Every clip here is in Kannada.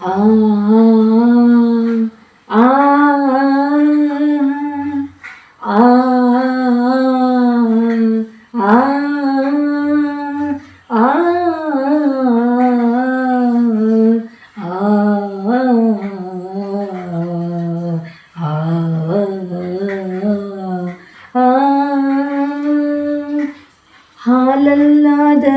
আ আ আ আ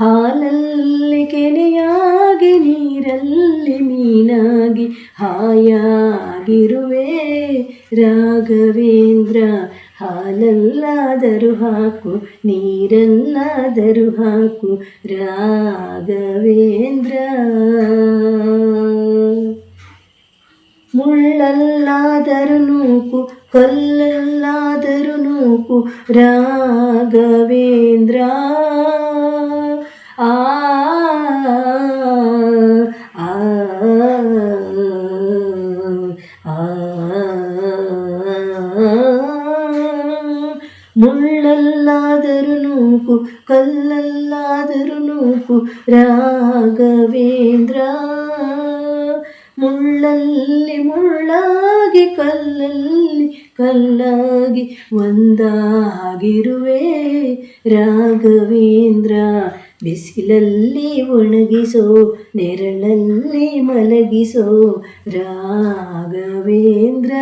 ಹಾಲಲ್ಲಿ ಕೆನೆಯಾಗಿ, ನೀರಲ್ಲಿ ಮೀನಾಗಿ, ಹಾಯಾಗಿರುವೆ ರಾಘವೇಂದ್ರ. ಹಾಲಲ್ಲಾದರೂ ಹಾಕು, ನೀರಲ್ಲಾದರೂ ಹಾಕು ರಾಘವೇಂದ್ರ. ಮುಳ್ಳಲ್ಲಾದರೂ ನೂಕು, ಕಲ್ಲಲ್ಲಾದರೂ ನೂಕು ರಾಘವೇಂದ್ರ. ಮುಳ್ಳಲ್ಲಾದರೂ ನೂಕು ಕಲ್ಲಲ್ಲಾದರೂ ನೂಕು ರಾಘವೇಂದ್ರ. ಮುಳ್ಳಲ್ಲಿ ಮುಳ್ಳಾಗಿ ಕಲ್ಲಲ್ಲಿ ಕಲ್ಲಾಗಿ ಒಂದಾಗಿರುವೆ ರಾಘವೇಂದ್ರ. ಬಿಸಿಲಲ್ಲಿ ಒಣಗಿಸೋ ನೆರಳಲ್ಲಿ ಮಲಗಿಸೋ ರಾಘವೇಂದ್ರ.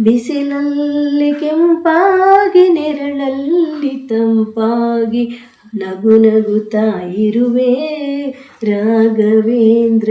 ಬಿಸಿಲಲ್ಲಿ ಕೆಂಪಾಗಿ ನೆರಳಲ್ಲಿ ತಂಪಾಗಿ ನಗು ನಗುತ್ತಾ ಇರುವೆ ರಾಘವೇಂದ್ರ.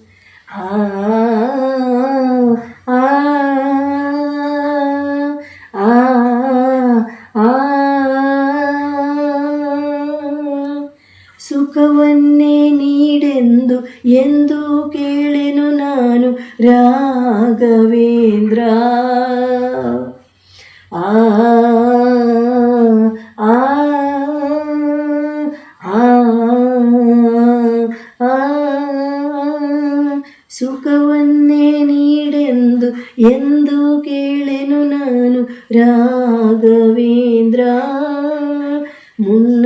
ಸುಖವನ್ನೇ ನೀಡೆಂದು ಎಂದು ಕೇಳೆನು ನಾನು ರಾಘವೇಂದ್ರ ಆ ಆ ಸುಖವನ್ನೇ ನೀಡೆಂದು ಎಂದು ಕೇಳೆನು ನಾನು ರಾಘವೇಂದ್ರ ಮುನ್ನ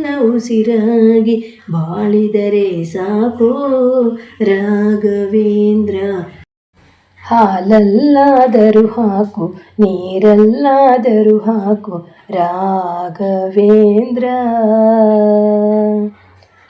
ಉಸಿರಾಗಿ ಬಾಳಿದರೆ ಸಾಕೋ ರಾಘವೇಂದ್ರ. ಹಾಲಲ್ಲಾದರೂ ಹಾಕು ನೀರಲ್ಲಾದರೂ ಹಾಕು ರಾಘವೇಂದ್ರ.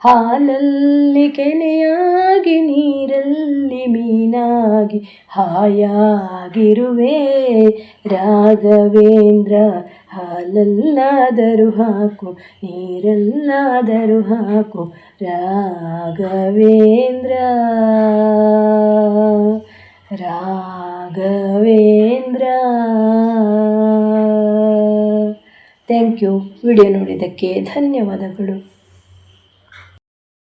ಹಾಲಲ್ಲಿ ಕೆನೆಯಾಗಿ, ನೀರಲ್ಲಿ ಮೀನಾಗಿ, ಹಾಯಾಗಿರುವೆ ರಾಘವೇಂದ್ರ. ಹಾಲಲ್ಲಾದರೂ ಹಾಕು, ನೀರಲ್ಲಾದರೂ ಹಾಕು, Raghavendra. Raghavendra. Thank you. Video ನೋಡಿದ್ದಕ್ಕೆ ಧನ್ಯವಾದಗಳು.